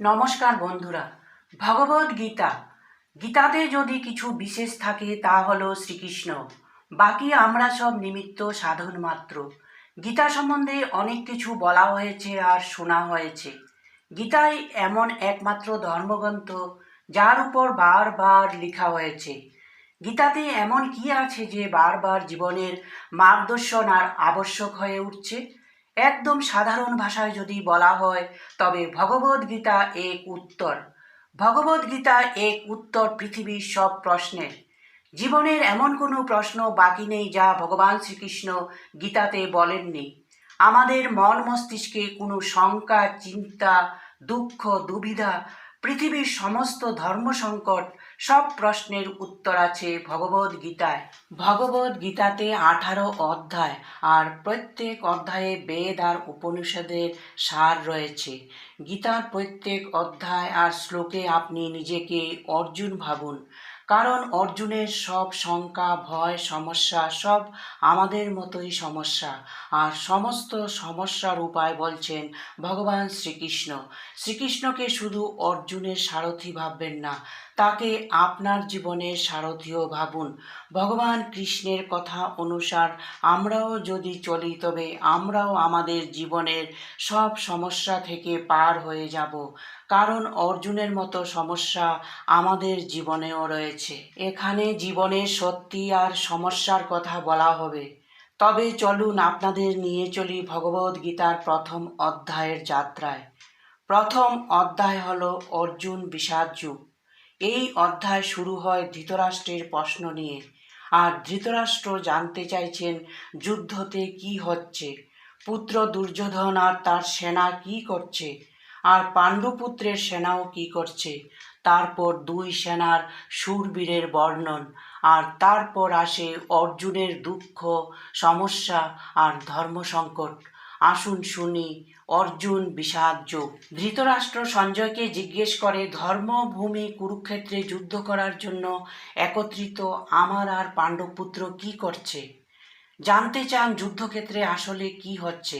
নমস্কার বন্ধুরা ভগবদ গীতা। গীতাতে যদি কিছু বিশেষ থাকে, তা হলো শ্রীকৃষ্ণ। বাকি আমরা সব নিমিত্ত সাধন মাত্র। গীতা সম্বন্ধে অনেক কিছু বলা হয়েছে আর শোনা হয়েছে। গীতাই এমন একমাত্র ধর্মগ্রন্থ, যার উপর বারবার লেখা হয়েছে। গীতাতে এমন কি আছে যে বারবার জীবনের মার্গদর্শন আর আবশ্যক হয়ে উঠছে? একদম সাধারণ ভাষায় যদি বলা হয়, তবে ভগবদ গীতা এক উত্তর। ভগবদ গীতা এক উত্তর পৃথিবীর সব প্রশ্নের। জীবনের এমন কোনো প্রশ্ন বাকি নেই যা ভগবান শ্রীকৃষ্ণ গীতাতে বলেননি। আমাদের মন মস্তিষ্কে কোনো শঙ্কা, চিন্তা, দুঃখ, দুবিধা, পৃথিবীর সমস্ত ধর্ম সংকট সব প্রশ্নের উত্তর আছে ভগবদ গীতায়। ভগবদ গীতাতে আঠারো অধ্যায় আর প্রত্যেক অধ্যায়ে বেদ আর উপনিষদের সার রয়েছে। গীতার প্রত্যেক অধ্যায় আর শ্লোকে আপনি নিজেকে অর্জুন ভাবুন। কারণ অর্জুনের সব শঙ্কা, ভয়, সমস্যা সব আমাদের মতোই সমস্যা। আর সমস্ত সমস্যার উপায় বলছেন ভগবান শ্রীকৃষ্ণ। শ্রীকৃষ্ণকে শুধু অর্জুনের সারথি ভাববেন না তাকে আপনার জীবনের সারথিও ভাবুন। ভগবান কৃষ্ণের কথা অনুসার আমরাও যদি চলি, তবে আমরাও আমাদের জীবনের সব সমস্যা থেকে পার হয়ে যাব। কারণ অর্জুনের মতো সমস্যা আমাদের জীবনেও রয়েছে। এখানে জীবনের সত্যি আর সমস্যার কথা বলা হবে। তবে চলুন আপনাদের নিয়ে চলি ভগবদ গীতার প্রথম অধ্যায়ের যাত্রায়। প্রথম অধ্যায় হলো অর্জুন বিষাদ যুগ এই অধ্যায় শুরু হয় ধৃতরাষ্ট্রের প্রশ্ন নিয়ে। আর ধৃতরাষ্ট্র জানতে চাইছেন, যুদ্ধতে কি হচ্ছে? পুত্র দুর্যোধন আর তার সেনা কি করছে? আর পাণ্ডুপুত্রের সেনাও কি করছে? তারপর দুই সেনার সুরবীরের বর্ণন, আর তারপর আসে অর্জুনের দুঃখ, সমস্যা আর ধর্ম সংকট আসুন শুনি, অর্জুন বিষাদ যোগ ধৃতরাষ্ট্র সঞ্জয়কে জিজ্ঞেস করে ধর্মভূমি কুরুক্ষেত্রে যুদ্ধ করার জন্য একত্রিত আমার আর পাণ্ডবপুত্র কি করছে? জানতে চান যুদ্ধক্ষেত্রে আসলে কি হচ্ছে।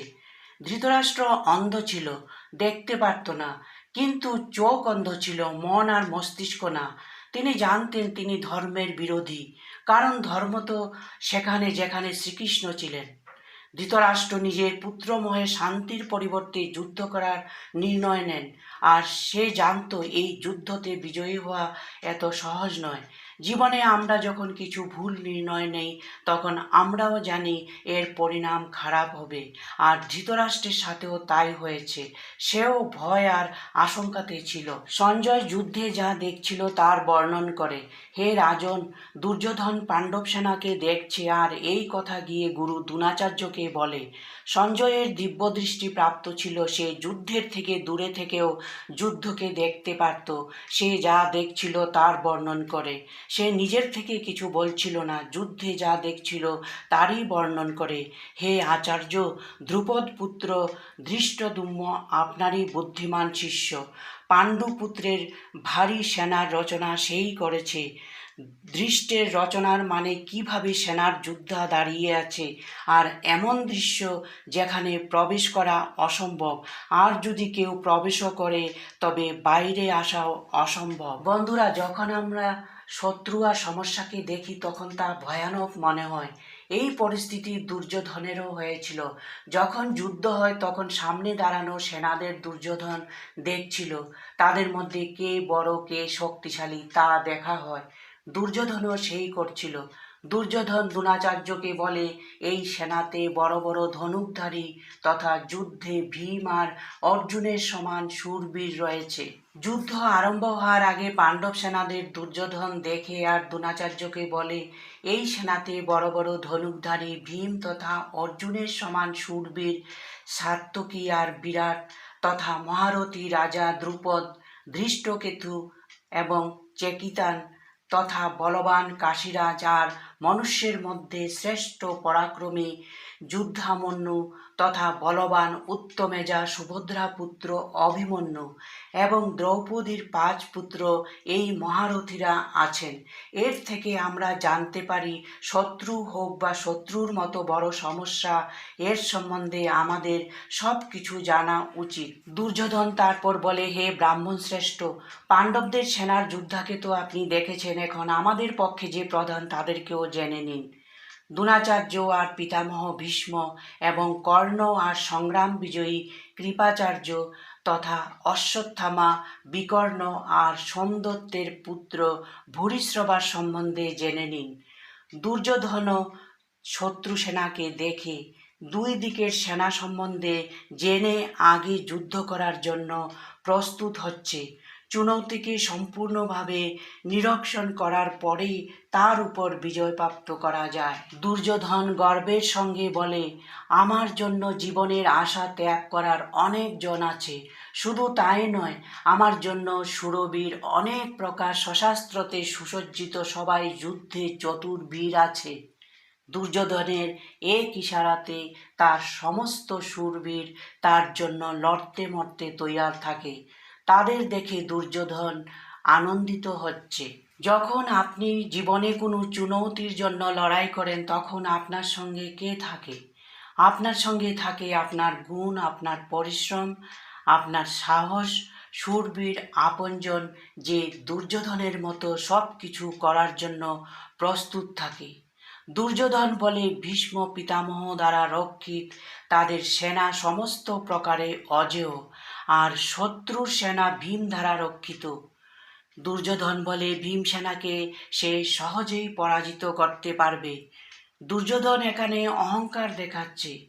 ধৃতরাষ্ট্র অন্ধ ছিল, দেখতে পারত না, কিন্তু চোখ অন্ধ ছিল, মন আর মস্তিষ্ক না। তিনি জানতেন তিনি ধর্মের বিরোধী, কারণ ধর্ম তো সেখানে যেখানে শ্রীকৃষ্ণ ছিলেন। ধৃতরাষ্ট্র নিজের পুত্রমহে শান্তির পরিবর্তে যুদ্ধ করার নির্ণয় নেন। আর সে জানত এই যুদ্ধতে বিজয়ী হওয়া এত সহজ নয়। জীবনে আমরা যখন কিছু ভুল নির্ণয় নেই, তখন আমরাও জানি এর পরিণাম খারাপ হবে। আর ধৃতরাষ্ট্রের সাথেও তাই হয়েছে। সেও ভয় আর আশঙ্কাতে ছিল। সঞ্জয় যুদ্ধে যা দেখছিল তার বর্ণন করে, হে রাজন, দুর্যোধন পাণ্ডব সেনাকে দেখছে আর এই কথা গিয়ে গুরু দ্রোণাচার্যকে বলে। সঞ্জয়ের দিব্যদৃষ্টি প্রাপ্ত ছিল, সে যুদ্ধের থেকে দূরে থেকেও যুদ্ধকে দেখতে পারত। সে যা দেখছিল তার বর্ণন করে। সে নিজের থেকে কিছু বলছিল না। যুদ্ধে যা দেখছিল তারই বর্ণন করে, হে আচার্য ধ্রুপদ পুত্র ধৃষ্টদুম্ম আপনারই বুদ্ধিমান শিষ্য। পাণ্ডুপুত্রের ভারী সেনার রচনা সেই করেছে। দৃষ্টের রচনার মানে কীভাবে সেনার যোদ্ধা দাঁড়িয়ে আছে? আর এমন দৃশ্য যেখানে প্রবেশ করা অসম্ভব। আর যদি কেউ প্রবেশও করে, তবে বাইরে আসাও অসম্ভব। বন্ধুরা, যখন আমরা শত্রু আর সমস্যাকে দেখি তখন তা ভয়ানক মনে হয়। এই পরিস্থিতি দুর্যোধনেরও হয়েছিল। যখন যুদ্ধ হয় তখন সামনে দাঁড়ানো সেনাদের দুর্যোধন দেখছিল। তাদের মধ্যে কে বড়, কে শক্তিশালী তা দেখা হয়। দুর্যোধনও সেই করছিল। দুর্যোধন দ্রোণাচার্যকে বলে, এই সেনাতে বড় বড় ধনুকধারী তথা যুদ্ধে ভীম আর অর্জুনের সমান সুরবীর রয়েছে। যুদ্ধ আরম্ভ হওয়ার আগে পাণ্ডব সেনাদের দুর্যোধন দেখে আর দ্রোণাচার্যকে বলে, এই সেনাতে বড় বড় ধনুকধারী ভীম তথা অর্জুনের সমান সুরবীর সাত্তকী আর বিরাট তথা মহারথী রাজা দ্রুপদ, ধৃষ্টকেতু এবং চেকিতান তথা বলবান কাশীরা যার মনুষ্যের মধ্যে শ্রেষ্ঠ পরাক্রমে যুদ্ধামন্যু তথা বলবান উত্তমেজা সুভদ্রা পুত্র অভিমন্যু এবং দ্রৌপদীর পাঁচ পুত্র এই মহারথীরা আছেন। এর থেকে আমরা জানতে পারি, শত্রু হোক বা শত্রুর মতো বড় সমস্যা, এর সম্বন্ধে আমাদের সব কিছু জানা উচিত। দুর্যোধন তারপর বলে, হে ব্রাহ্মণ শ্রেষ্ঠ, পাণ্ডবদের সেনার যুদ্ধাকে তো আপনি দেখেছেন, এখন আমাদের পক্ষে যে প্রধান তাদেরকেও জেনে নিন। দ্রোণাচার্য আর পিতামহ ভীষ্ম এবং কর্ণ আর সংগ্রাম বিজয়ী কৃপাচার্য তথা অশ্বত্থামা বিকর্ণ আর সোমদত্তের পুত্র ভূরিশ্রবার সম্বন্ধে জেনে নিন। দুর্যোধন শত্রু সেনাকে দেখে দুই দিকের সেনা সম্বন্ধে জেনে আগে যুদ্ধ করার জন্য প্রস্তুত হচ্ছে। চুনৌতিকে সম্পূর্ণভাবে নিরক্ষণ করার পরেই তার উপর বিজয় প্রাপ্ত করা যায়। দুর্যোধন গর্বের সঙ্গে বলে, আমার জন্য জীবনের আশা ত্যাগ করার অনেক জন আছে। শুধু তাই নয়, আমার জন্য সুরবীর অনেক প্রকার সশাস্ত্রতে সুসজ্জিত সবাই যুদ্ধে চতুর বীর আছে দুর্যোধনের এক ইশারাতে তার সমস্ত সুরবীর তার জন্য লড়তে মরতে তৈয়ার থাকে। তাদের দেখে দুর্যোধন আনন্দিত হচ্ছে। যখন আপনি জীবনে কোনো চুনৌতির জন্য লড়াই করেন, তখন আপনার সঙ্গে কে থাকে? আপনার সঙ্গে থাকে আপনার গুণ, আপনার পরিশ্রম, আপনার সাহস, সুরবীর, আপনজন যে দুর্যোধনের মতো সব কিছু করার জন্য প্রস্তুত থাকে। দুর্যোধন বলে ভীষ্ম পিতামহ দ্বারা রক্ষিত, তাদের সেনা সমস্ত প্রকারে অজেয়। আর শত্রুর সেনা ভীম দ্বারা রক্ষিত। দুর্যোধন বলে ভীম সেনাকে সে সহজেই পরাজিত করতে পারবে। দুর্যোধন এখানে অহংকার দেখাচ্ছে।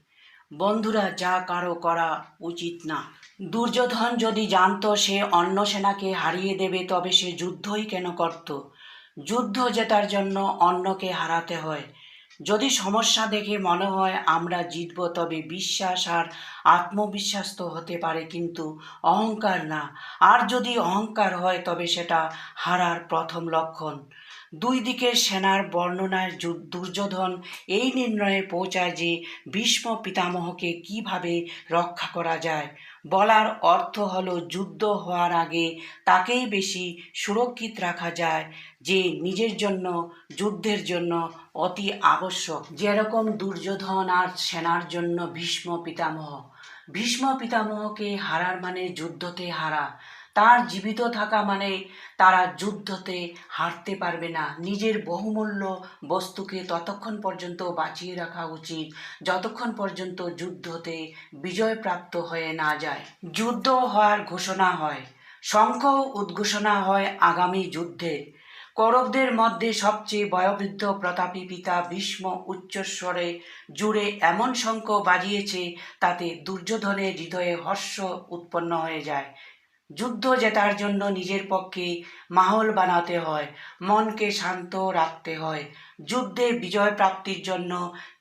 বন্ধুরা, যা কারও করা উচিত না। দুর্যোধন যদি জানতো সে অন্য সেনাকে হারিয়ে দেবে, তবে সে যুদ্ধই কেন করত? যুদ্ধ জেতার জন্য অন্যকে হারাতে হয়। যদি সমস্যা দেখে মনে হয় আমরা জিতব, তবে বিশ্বাস আর আত্মবিশ্বাস তো হতে পারে, কিন্তু অহংকার না। আর যদি অহংকার হয়, তবে সেটা হারার প্রথম লক্ষণ। দুই দিকের সেনার বর্ণনায় দুর্যোধন এই নির্ণয়ে পৌঁছায় যে ভীষ্ম পিতামহকে কীভাবে রক্ষা করা যায়। বলার অর্থ হলো যুদ্ধ হওয়ার আগে তাকেই বেশি সুরক্ষিত রাখা যায়, যে নিজের জন্য, যুদ্ধের জন্য অতি আবশ্যক। যেরকম দুর্যোধন আর সেনার জন্য ভীষ্ম পিতামহ। ভীষ্ম পিতামহকে হারার মানে যুদ্ধতে হারা। তার জীবিত থাকা মানে তারা যুদ্ধতে হারতে পারবে না। নিজের বহুমূল্য বস্তুকে ততক্ষণ পর্যন্ত বাঁচিয়ে রাখা উচিত, যতক্ষণ পর্যন্ত যুদ্ধতে বিজয় প্রাপ্ত হয়ে না যায়। যুদ্ধ হওয়ার ঘোষণা হয়, শঙ্খ উদ্ঘোষণা হয় আগামী যুদ্ধে। কৌরবদের মধ্যে সবচেয়ে বয়োবৃদ্ধ প্রতাপী পিতা ভীষ্ম উচ্চস্বরে জুড়ে এমন শঙ্খ বাজিয়েছে, তাতে দুর্যোধনের হৃদয়ে হর্ষ উৎপন্ন হয়ে যায়। যুদ্ধ জেতার জন্য নিজের পক্ষে মাহল বানাতে হয়, মনকে শান্ত রাখতে হয়। যুদ্ধে বিজয় প্রাপ্তির জন্য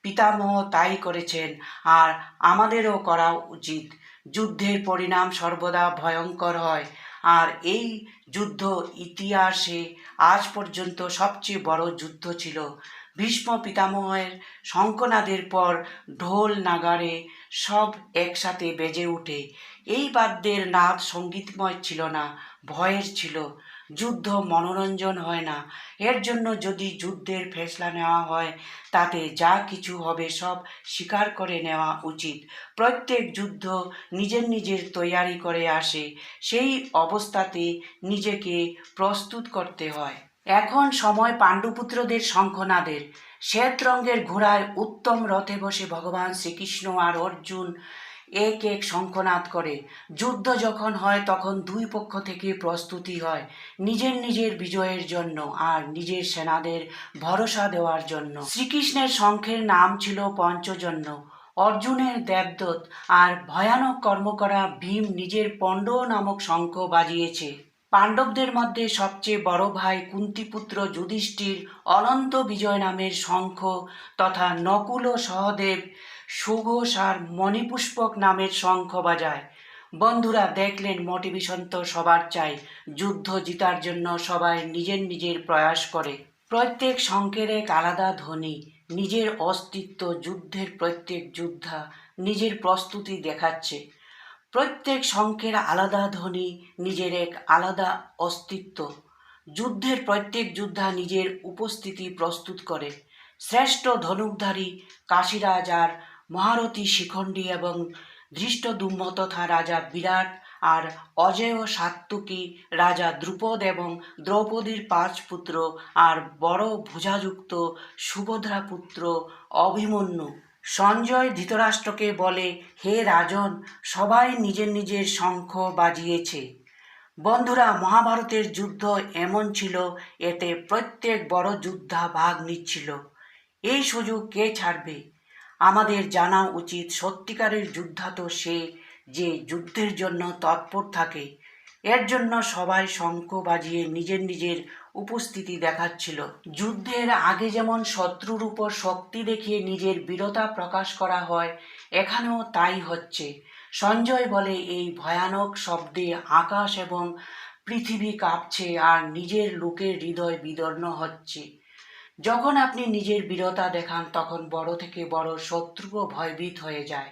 পিতামহ তাই করেছেন আর আমাদেরও করা উচিত। যুদ্ধের পরিণাম সর্বদা ভয়ঙ্কর হয় আর এই যুদ্ধ ইতিহাসে আজ পর্যন্ত সবচেয়ে বড় যুদ্ধ ছিল। ভীষ্ম পিতামহের শঙ্কনাদের পর ঢোল নাগারে সব একসাথে বেজে ওঠে এই বাদ্যের নাদ সঙ্গীতময় ছিল না, ভয়ের ছিল। যুদ্ধ মনোরঞ্জন হয় না। এর জন্য যদি যুদ্ধের ফেসলা নেওয়া হয়, তাতে যা কিছু হবে সব স্বীকার করে নেওয়া উচিত। প্রত্যেক যুদ্ধ নিজের নিজের তৈয়ারি করে আসে, সেই অবস্থাতে নিজেকে প্রস্তুত করতে হয়। এখন সময় পাণ্ডুপুত্রদের শঙ্খনাদের। শ্বেত রঙের ঘোড়ায় উত্তম রথে বসে ভগবান শ্রীকৃষ্ণ আর অর্জুন এক এক শঙ্খনাদ করে। যুদ্ধ যখন হয়, তখন দুই পক্ষ থেকে প্রস্তুতি হয়, নিজের নিজের বিজয়ের জন্য আর নিজের সেনাদের ভরসা দেওয়ার জন্য। শ্রীকৃষ্ণের শঙ্খের নাম ছিল পঞ্চজন্য। অর্জুনের দেবদূত আর ভয়ানক কর্ম করা ভীম নিজের পণ্ড নামক শঙ্খ বাজিয়েছে। পাণ্ডবদের মধ্যে সবচেয়ে বড় ভাই কুন্তিপুত্র যুধিষ্ঠির অনন্ত বিজয় নামের শঙ্খ তথা নকুল ও সহদেব সুঘোষ আর মণিপুষ্পক নামের শঙ্খ বাজায়। বন্ধুরা দেখলেন মোটিভেশন তো সবার চাই। যুদ্ধ জিতার জন্য সবাই নিজের নিজের প্রয়াস করে। প্রত্যেক শঙ্কের এক আলাদা ধ্বনি, নিজের অস্তিত্ব যুদ্ধের প্রত্যেক যোদ্ধা নিজের প্রস্তুতি দেখাচ্ছে। প্রত্যেক শঙ্কের আলাদা ধ্বনি, নিজের এক আলাদা অস্তিত্ব। যুদ্ধের প্রত্যেক যোদ্ধা নিজের উপস্থিতি প্রস্তুত করে। শ্রেষ্ঠ ধনুকধারী কাশীরাজ আর মহারথী শিখণ্ডী এবং ধৃষ্টদুম্ম তথা রাজা বিরাট আর অজেয় সাত্তুকী রাজা দ্রুপদ এবং দ্রৌপদীর পাঁচ পুত্র আর বড় ভুজাযুক্ত সুভদ্রা পুত্র অভিমন্যু। সঞ্জয় ধৃতরাষ্ট্রকে বলে, হে রাজন, সবাই নিজের নিজের শঙ্খ বাজিয়েছে। বন্ধুরা, মহাভারতের যুদ্ধ এমন ছিল, এতে প্রত্যেক বড় যোদ্ধা ভাগ নিচ্ছিল। এই সুযোগ কে ছাড়বে? আমাদের জানা উচিত সত্যিকারের যোদ্ধা তো সে যে যুদ্ধের জন্য তৎপর থাকে। এর জন্য সবাই শঙ্খ বাজিয়ে নিজের নিজের উপস্থিতি দেখাচ্ছিল। যুদ্ধের আগে যেমন শত্রুর উপর শক্তি দেখিয়ে নিজের বীরতা প্রকাশ করা হয়, এখানেও তাই হচ্ছে। সঞ্জয় বলে এই ভয়ানক শব্দে আকাশ এবং পৃথিবী কাঁপছে আর নিজের লোকের হৃদয় বিদর্ণ হচ্ছে। যখন আপনি নিজের বীরতা দেখান, তখন বড় থেকে বড় শত্রুও ভয়ভীত হয়ে যায়।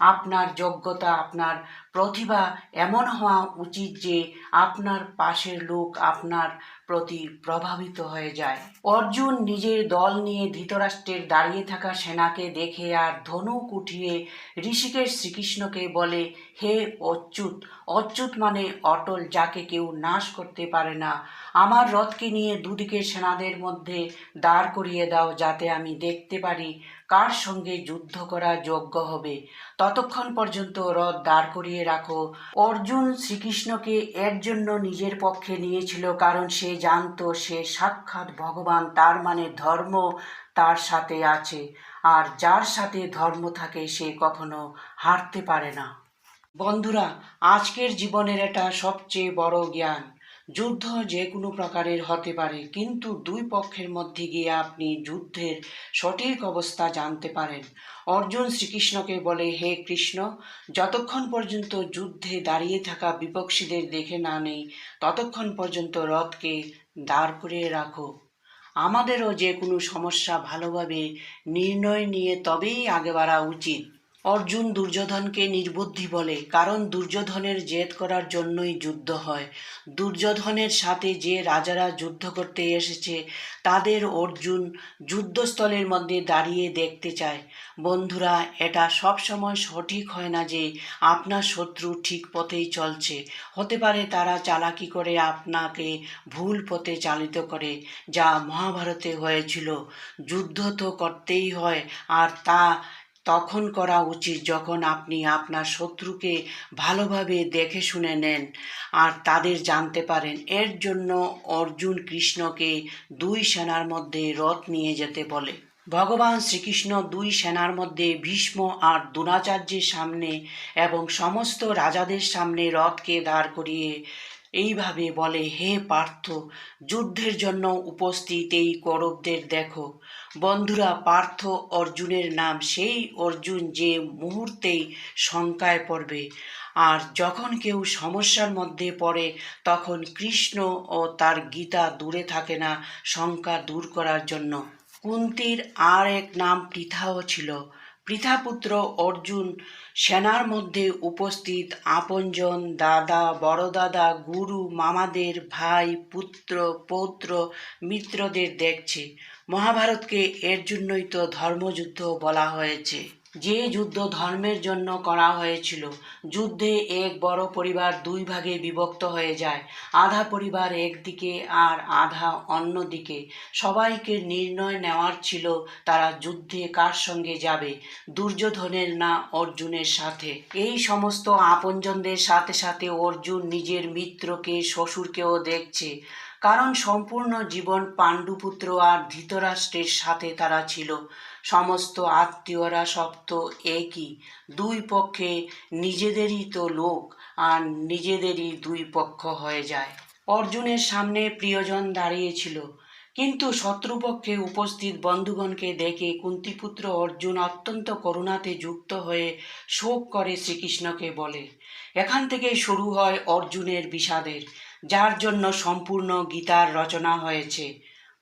আপনার যোগ্যতা, আপনার প্রতিভা এমন হওয়া উচিত যে আপনার পাশের লোক আপনার প্রতি প্রভাবিত হয়ে যায়। অর্জুন নিজের দল নিয়ে ধৃতরাষ্ট্রের দাঁড়িয়ে থাকা সেনাকে দেখে আর ধনুক উঠিয়ে ঋষিকেশ শ্রীকৃষ্ণকে বলে, হে অচ্যুত অচ্যুত মানে অটল, যাকে কেউ নাশ করতে পারে না। আমার রথকে নিয়ে দুদিকে সেনাদের মধ্যে দাঁড় করিয়ে দাও, যাতে আমি দেখতে পারি কার সঙ্গে যুদ্ধ করা যোগ্য হবে। ততক্ষণ পর্যন্ত রথ দাঁড় করিয়ে রাখো। অর্জুন শ্রীকৃষ্ণকে এর জন্য নিজের পক্ষে নিয়েছিল, কারণ সে জানতো, সে সাক্ষাৎ ভগবান, তার মানে ধর্ম তার সাথে আছে। আর যার সাথে ধর্ম থাকে, সে কখনো হারতে পারে না। বন্ধুরা, আজকের জীবনের এটা সবচেয়ে বড় জ্ঞান। যুদ্ধ যে কোনো প্রকারের হতে পারে, কিন্তু দুই পক্ষের মধ্যে গিয়ে আপনি যুদ্ধের সঠিক অবস্থা জানতে পারেন। অর্জুন শ্রীকৃষ্ণকে বলে, হে কৃষ্ণ, যতক্ষণ পর্যন্ত যুদ্ধে দাঁড়িয়ে থাকা বিপক্ষীদের দেখে না নেই, ততক্ষণ পর্যন্ত রথকে দাঁড় করিয়ে রাখো। আমাদেরও যে কোনো সমস্যা ভালোভাবে নির্ণয় নিয়ে তবেই আগে বাড়া উচিত। অর্জুন দুর্যোধনকে নির্বুদ্ধি বলে, কারণ দুর্যোধনের জেদ করার জন্যই যুদ্ধ হয়। দুর্যোধনের সাথে যে রাজারা যুদ্ধ করতে এসেছে, তাদের অর্জুন যুদ্ধস্থলের মধ্যে দাঁড়িয়ে দেখতে চায়। বন্ধুরা, এটা সব সময় সঠিক হয় না যে আপনার শত্রু ঠিক পথেই চলছে। হতে পারে তারা চালাকি করে আপনাকে ভুল পথে চালিত করে, যা মহাভারতে হয়েছিল। যুদ্ধ তো করতেই হয়, আর তা তখন করা উচিত যখন আপনি আপনার শত্রুকে ভালোভাবে দেখে শুনে নেন আর তাদের জানতে পারেন। এর জন্য অর্জুন কৃষ্ণকে দুই সেনার মধ্যে রথ নিয়ে যেতে বলে। ভগবান শ্রীকৃষ্ণ দুই সেনার মধ্যে ভীষ্ম আর দ্রোণাচার্যের সামনে এবং সমস্ত রাজাদের সামনে রথকে দাঁড় করিয়ে এইভাবে বলে, হে পার্থ, যুদ্ধের জন্য উপস্থিত এই কৌরবদের দেখো। বন্ধুরা, পার্থ অর্জুনের নাম, সেই অর্জুন যে মুহূর্তেই শঙ্কায় পড়বে। আর যখন কেউ সমস্যার মধ্যে পড়ে, তখন কৃষ্ণ ও তার গীতা দূরে থাকে না শঙ্কা দূর করার জন্য। কুন্তির আর এক নাম পৃথাও ছিল। পৃথাপুত্র অর্জুন সেনার মধ্যে উপস্থিত আপনজন দাদা, বড়দাদা, গুরু, মামাদের ভাই, পুত্র, পৌত্র, মিত্রদের দেখছে। মহাভারতকে এর জন্যই তো ধর্মযুদ্ধ বলা হয়েছে। যে যুদ্ধ ধর্মের জন্য করা হয়েছিল, যুদ্ধে এক বড় পরিবার দুই ভাগে বিভক্ত হয়ে যায়। আধা পরিবার একদিকে আর আধা অন্য দিকে। সবাইকে নির্ণয় নেওয়ার ছিল তারা যুদ্ধে কার সঙ্গে যাবে, দুর্যোধনের না অর্জুনের সাথে। এই সমস্ত আপনজনদের সাথে সাথে অর্জুন নিজের মিত্রকে, শ্বশুরকেও দেখছে। কারণ সম্পূর্ণ জীবন পাণ্ডুপুত্র আর ধৃতরাষ্ট্রের সাথে তারা ছিল। সমস্ত আত্মীয়রা সব তো একই। দুই পক্ষে নিজেদেরই তো লোক, আর নিজেদেরই দুই পক্ষ হয়ে যায়। অর্জুনের সামনে প্রিয়জন দাঁড়িয়েছিল, কিন্তু শত্রুপক্ষে উপস্থিত বন্ধুগণকে দেখে কুন্তিপুত্র অর্জুন অত্যন্ত করুণাতে যুক্ত হয়ে শোক করে শ্রীকৃষ্ণকে বলে, এখান থেকেই শুরু হয় অর্জুনের বিষাদের, যার জন্য সম্পূর্ণ গীতার রচনা হয়েছে।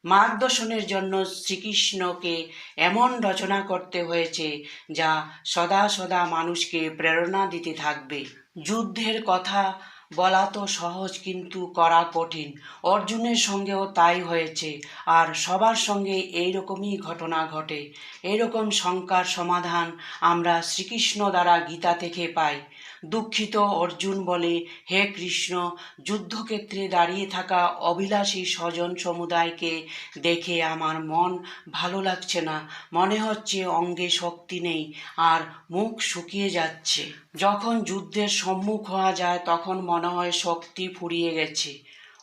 মার্গদর্শনের জন্য শ্রীকৃষ্ণকে এমন রচনা করতে হয়েছে যা সদা সদা মানুষকে প্রেরণা দিতে থাকবে। যুদ্ধের কথা বলা তো সহজ কিন্তু করা কঠিন। অর্জুনের সঙ্গেও তাই হয়েছে। আর সবার সঙ্গে এইরকমই ঘটনা ঘটে। এইরকম শঙ্কার সমাধান আমরা শ্রীকৃষ্ণ দ্বারা গীতা থেকে পাই। দুঃখিত অর্জুন বলে, হে কৃষ্ণ, যুদ্ধক্ষেত্রে দাঁড়িয়ে থাকা অভিলাষী স্বজন সমুদায়কে দেখে আমার মন ভালো লাগছে না। মনে হচ্ছে অঙ্গে শক্তি নেই আর মুখ শুকিয়ে যাচ্ছে। যখন যুদ্ধের সম্মুখ হওয়া যায়, তখন মনে হয় শক্তি ফুরিয়ে গেছে।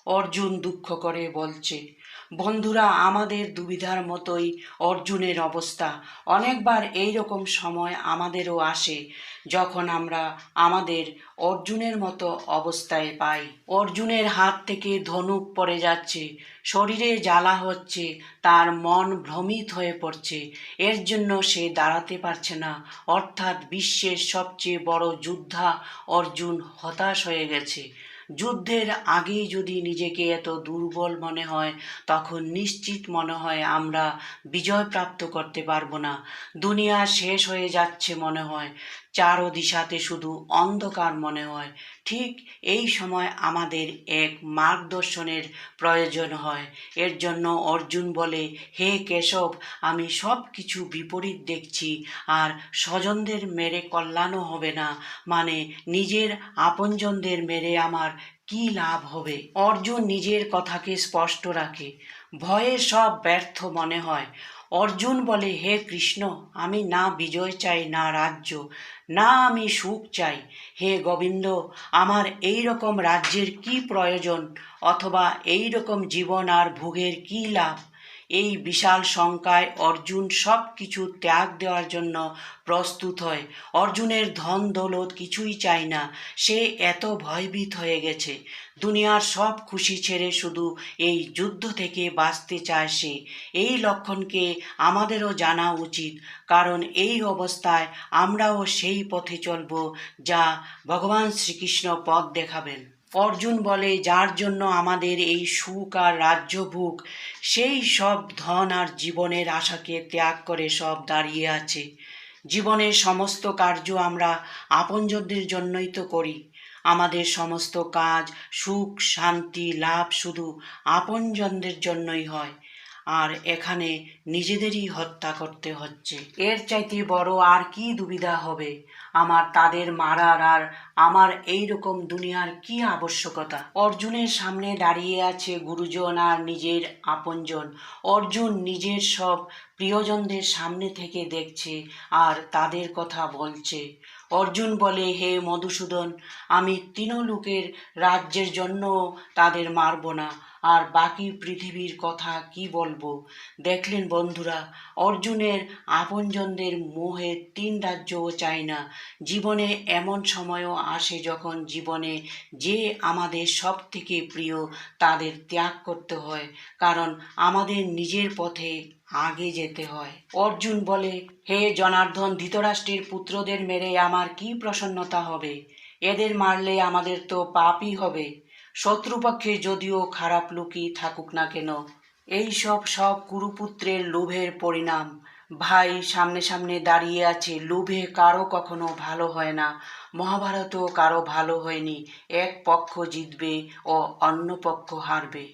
অর্জুন দুঃখ করে বলছে বন্ধুরা, আমাদের দুবিধার মতোই অর্জুনের অবস্থা। অনেকবার এই রকম সময় আমাদেরও আসে, যখন আমরা আমাদের অর্জুনের মতো অবস্থায় পাই। অর্জুনের হাত থেকে ধনুক পড়ে যাচ্ছে, শরীরে জ্বালা হচ্ছে, তার মন ভ্রমিত হয়ে পড়ছে। এর জন্য সে দাঁড়াতে পারছে না। অর্থাৎ বিশ্বের সবচেয়ে বড় যোদ্ধা অর্জুন হতাশ হয়ে গেছে। যুদ্ধের আগেই যদি নিজেকে এত দুর্বল মনে হয়, তখন নিশ্চিত মনে হয় আমরা বিজয় প্রাপ্ত করতে পারব না। দুনিয়া শেষ হয়ে যাচ্ছে মনে হয়। চারো দিশাতে শুধু অন্ধকার মনে হয়। ঠিক এই সময় আমাদের এক মার্গদর্শনের প্রয়োজন হয়। এর জন্য অর্জুন বলে, হে কেশব, আমি সব কিছু বিপরীত দেখছি, আর স্বজনদের মেরে কল্যাণও হবে না। মানে নিজের আপনজনদের মেরে আমার কি লাভ হবে? অর্জুন নিজের কথাকে স্পষ্ট রাখে। ভয়ে সব ব্যর্থ মনে হয়। অর্জুন বলে, হে কৃষ্ণ, আমি না বিজয় চাই, না রাজ্য, না আমি সুখ চাই। হে গোবিন্দ, আমার এই রকম রাজ্যের কি প্রয়োজন? অথবা এই রকম জীবন আর ভোগের কি লাভ? এই বিশাল শঙ্কায় অর্জুন সব কিছু ত্যাগ দেওয়ার জন্য প্রস্তুত হয়। অর্জুনের ধন দৌলত কিছুই চায় না। সে এত ভয়ভীত হয়ে গেছে। দুনিয়ার সব খুশি ছেড়ে শুধু এই যুদ্ধ থেকে বাঁচতে চায় সে। এই লক্ষণকে আমাদেরও জানা উচিত, কারণ এই অবস্থায় আমরাও সেই পথে চলব যা ভগবান শ্রীকৃষ্ণ পথ দেখাবেন। অর্জুন বলে, যার জন্য আমাদের এই সুখ আর রাজ্য রাজ্যভোগ সেই সব ধন আর জীবনের আশাকে ত্যাগ করে সব দাঁড়িয়ে আছে। জীবনের সমস্ত কার্য আমরা আপনজনদের জন্যই তো করি। আমাদের সমস্ত কাজ, সুখ, শান্তি, লাভ শুধু আপনজনদের জন্যই হয়। আর এখানে নিজেদেরই হত্যা করতে হচ্ছে। এর চাইতে বড় আর কি দুবিধা হবে? আমার তাদের মারার আর আমার এই রকম দুনিয়ার কি আবশ্যকতা? অর্জুনের সামনে দাঁড়িয়ে আছে গুরুজন আর নিজের আপনজন। অর্জুন নিজের সব প্রিয়জনদের সামনে থেকে দেখছে আর তাদের কথা বলছে। অর্জুন বলে, হে মধুসূদন, আমি তিনলোকের রাজ্যের জন্য তাদের মারব না। আর বাকি পৃথিবীর কথা কি বলব? দেখলেন বন্ধুরা, অর্জুনের আপনজনদের মোহে তিন রাজ্যও চায় না। জীবনে এমন সময়ও আসে যখন জীবনে যে আমাদের সব থেকে প্রিয় তাদের ত্যাগ করতে হয়, কারণ আমাদের নিজের পথে আগে যেতে হয়। অর্জুন বলে, হে জনার্দন, ধৃতরাষ্ট্রের পুত্রদের মেরে আমার কি প্রসন্নতা হবে? এদের মারলে আমাদের তো পাপই হবে। শত্রুপক্ষে যদিও খারাপ লোকই থাকুক না কেন এই সব সব কুরুপুত্রের লোভের পরিণাম। ভাই, সামনে সামনে দাঁড়িয়ে আছে, লোভে কারও কখনো ভালো হয় না। মহাভারতও কারও ভালো হয়নি, এক পক্ষ জিতবে ও অন্য পক্ষ হারবে।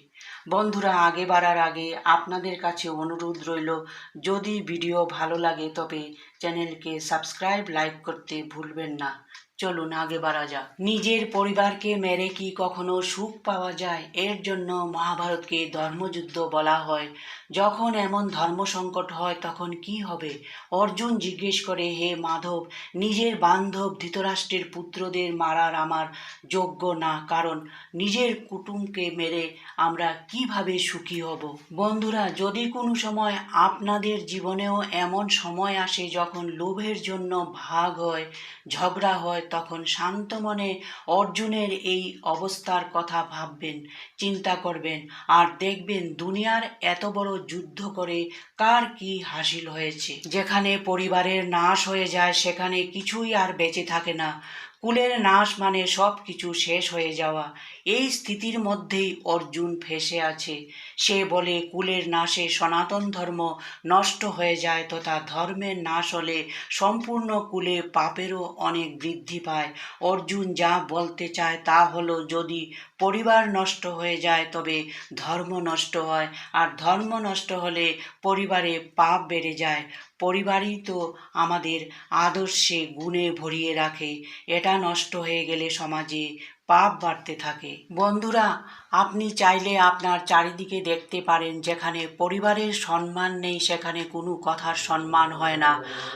বন্ধুরা, আগে বাড়ার আগে আপনাদের কাছে অনুরোধ রইল, যদি ভিডিও ভালো লাগে তবে চ্যানেলকে সাবস্ক্রাইব, লাইক করতে ভুলবেন না। চলুন, আগে বাড়া যাক। নিজের পরিবারকে মেরে কি কখনো সুখ পাওয়া যায়? এর জন্য মহাভারতকে ধর্মযুদ্ধ বলা হয়। যখন এমন ধর্ম সংকট হয়, তখন কি হবে? অর্জুন জিজ্ঞেস করে, হে মাধব, নিজের বান্ধব ধৃতরাষ্ট্রের পুত্রদের মারার আমার যোগ্য না। কারণ নিজের কুটুমকে মেরে আমরা কীভাবে সুখী হব? বন্ধুরা, যদি কোনো সময় আপনাদের জীবনেও এমন সময় আসে যখন লোভের জন্য ভাগ হয়, ঝগড়া হয় তখন শান্ত মনে অর্জুনের এই অবস্থার কথা ভাববেন, চিন্তা করবেন আর দেখবেন দুনিয়ার এত বড় যুদ্ধ করে কার কি হাসিল হয়েছে। যেখানে পরিবারের নাশ হয়ে যায়, সেখানে কিছুই আর বেঁচে থাকে না। কুলের নাশ মানে সব কিছু শেষ হয়ে যাওয়া। এই স্থিতির মধ্যেই অর্জুন ফেসে আছে। সে বলে, কুলের নাশে সনাতন ধর্ম নষ্ট হয়ে যায় তথা ধর্মের নাশ হলে সম্পূর্ণ কুলে পাপেরও অনেক বৃদ্ধি পায়। অর্জুন যা বলতে চায় তা হলো, যদি পরিবার নষ্ট হয়ে যায় তবে ধর্ম নষ্ট হয়, আর ধর্ম নষ্ট হলে পরিবারে পাপ বেড়ে যায়। পরিবারই তো আমাদের আদর্শে গুণে ভরিয়ে রাখে। এটা নষ্ট হয়ে গেলে সমাজে পাপ বাড়তে থাকে। বন্ধুরা, আপনি চাইলে আপনার চারিদিকে দেখতে পারেন যেখানে পরিবারের সম্মান নেই, সেখানে কোনো কথার সম্মান হয় না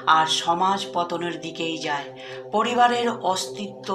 আর সমাজ পতনের দিকেই যায়। পরিবারের অস্তিত্ব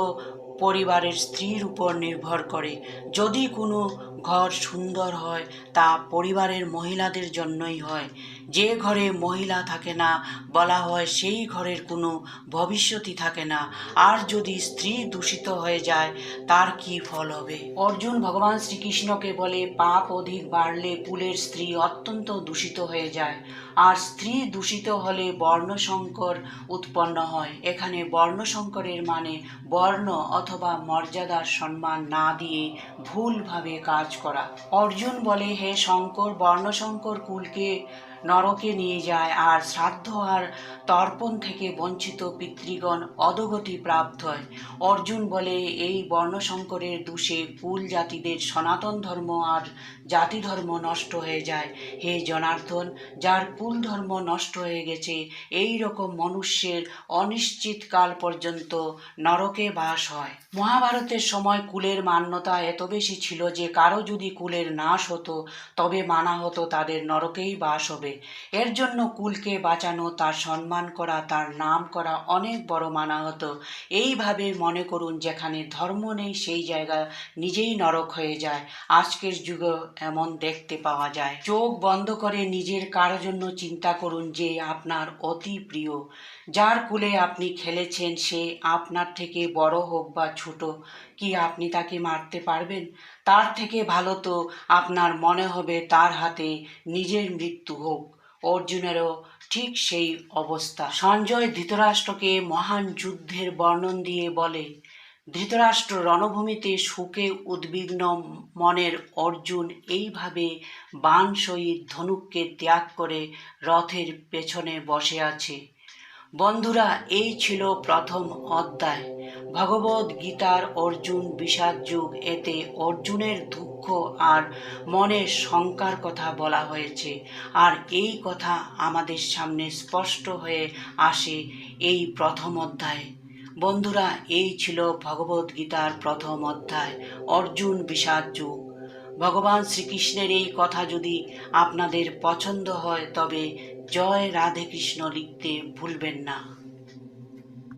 পরিবারের স্ত্রীর উপর নির্ভর করে। যদি কোনো ঘর সুন্দর হয়, তা পরিবারের মহিলাদের জন্যই হয়। যে ঘরে মহিলা থাকে না, বলা হয় সেই ঘরের কোনো ভবিষ্যৎই থাকে না। আর যদি স্ত্রী দূষিত হয়ে যায়, তার কি ফল হবে? অর্জুন ভগবান শ্রীকৃষ্ণকে বলে, পাপ অধিক বাড়লে কুলের স্ত্রী অত্যন্ত দূষিত হয়ে যায়। আর স্ত্রী দূষিত হলে বর্ণসংকর উৎপন্ন হয়। এখানে বর্ণসংকরের মানে বর্ণ অথবা মর্যাদার সম্মান না দিয়ে ভুলভাবে কাজ করা। অর্জুন বলে, হে শঙ্কর, বর্ণশঙ্কর কুলকে নরকে নিয়ে যায় আর শ্রাদ্ধ আর তর্পণ থেকে বঞ্চিত পিতৃগণ অধগতি প্রাপ্ত হয়। অর্জুন বলে, এই বর্ণশঙ্করের দোষে কুল জাতিদের সনাতন ধর্ম আর জাতি ধর্ম নষ্ট হয়ে যায়। হে জনার্দন, যার কুল ধর্ম নষ্ট হয়ে গেছে, এই রকম মনুষ্যের অনিশ্চিতকাল পর্যন্ত নরকে বাস হয়। মহাভারতের সময় কুলের মান্যতা এত বেশি ছিল যে কারও যদি কুলের নাশ হতো, তবে মানা হতো তাদের নরকেই বাস হবে। এর জন্য কুলকে বাঁচানো, তার সম্মান করা, তার নাম করা অনেক বড় মানা হতো। এইভাবে মনে করুন, যেখানে ধর্ম নেই, সেই জায়গা নিজেই নরক হয়ে যায়। আজকের যুগে এমন দেখতে পাওয়া যায়। চোখ বন্ধ করে নিজের কারও জন্য চিন্তা করুন যে আপনার অতি প্রিয়। যার কুলে আপনি খেলেছেন সে আপনার থেকে বড় হোক বা ছোট, কি আপনি তাকে মারতে পারবেন? তার থেকে ভালো তো আপনার মনে হবে তার হাতে নিজের মৃত্যু হোক। অর্জুনেরও ঠিক সেই অবস্থা। সঞ্জয় ধৃতরাষ্ট্রকে মহান যুদ্ধের বর্ণন দিয়ে বলে ধৃতরাষ্ট্র রণভূমিতে সুখে উদ্বিগ্ন মনের অর্জুন এইভাবে বাণ সহিত ধনুককে ত্যাগ করে রথের পেছনে বসে আছে। বন্ধুরা, এই ছিল প্রথম অধ্যায়। ভগবদ গীতার অর্জুন বিষাদ যুগ, এতে অর্জুনের দুঃখ আর মনের শঙ্কার কথা বলা হয়েছে। আর এই কথা আমাদের সামনে স্পষ্ট হয়ে আসে এই প্রথম অধ্যায়ে। বন্ধুরা, এই ছিল ভগবদ্গীতার প্রথম অধ্যায়, অর্জুন বিষাদ যুগ। ভগবান শ্রীকৃষ্ণের এই কথা যদি আপনাদের পছন্দ হয়, তবে জয় রাধে কৃষ্ণ লিখতে ভুলবেন না।